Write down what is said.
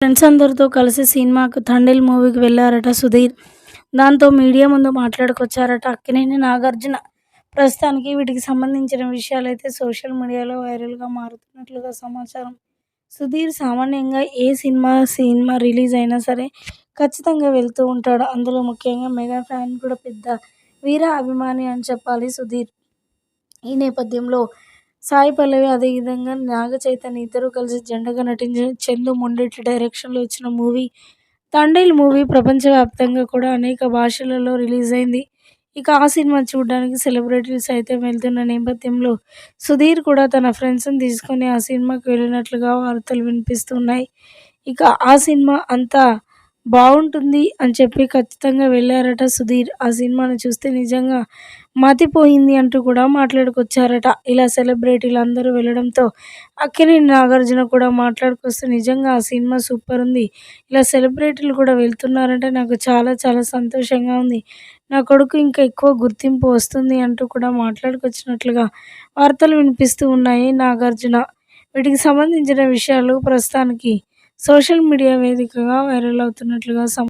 Friends అందరితో కలిసి సినిమాకు తండేల్ మూవీకి వెళ్ళారట సుధీర్. దాంతో మీడియా ముందు మాట్లాడుకొచ్చారట అక్కినేని నాగార్జున. ప్రస్తుతానికి వీటికి సంబంధించిన విషయాలైతే సోషల్ మీడియాలో వైరల్గా మారుతున్నట్లుగా సమాచారం. సుధీర్ సామాన్యంగా ఏ సినిమా సినిమా రిలీజ్ అయినా సరే ఖచ్చితంగా వెళ్తూ ఉంటాడు. అందులో ముఖ్యంగా మెగా ఫ్యాన్ కూడా పెద్ద వీర అభిమాని అని చెప్పాలి సుధీర్. ఈ నేపథ్యంలో సాయి పల్లవి అదేవిధంగా నాగ చైతన్య ఇద్దరు కలిసి జంటగా నటించిన చందు మొండెట్టి డైరెక్షన్లో వచ్చిన మూవీ తండేల్ మూవీ ప్రపంచవ్యాప్తంగా కూడా అనేక భాషలలో రిలీజ్ అయింది. ఇక ఆ సినిమా చూడడానికి సెలబ్రిటీస్ అయితే వెళ్తున్న నేపథ్యంలో సుధీర్ కూడా తన ఫ్రెండ్స్ని తీసుకొని ఆ సినిమాకి వెళ్ళినట్లుగా వార్తలు వినిపిస్తున్నాయి. ఇక ఆ సినిమా అంతా బాగుంటుంది అని చెప్పి ఖచ్చితంగా వెళ్ళారట సుధీర్. ఆ సినిమాను చూస్తే నిజంగా మతిపోయింది అంటూ కూడా మాట్లాడుకొచ్చారట. ఇలా సెలబ్రిటీలు అందరూ వెళ్ళడంతో అక్కినేని నాగార్జున కూడా మాట్లాడుకొస్తే నిజంగా ఆ సినిమా సూపర్ ఉంది. ఇలా సెలబ్రిటీలు కూడా వెళ్తున్నారంటే. నాకు చాలా చాలా సంతోషంగా ఉంది. నా కొడుకు ఇంకా ఎక్కువ గుర్తింపు వస్తుంది అంటూ కూడా మాట్లాడుకొచ్చినట్లుగా వార్తలు వినిపిస్తూ ఉన్నాయి నాగార్జున. వీటికి సంబంధించిన విషయాలు ప్రస్తుతానికి సోషల్ మీడియా వేదికగా వైరల్ అవుతున్నట్లుగా సమ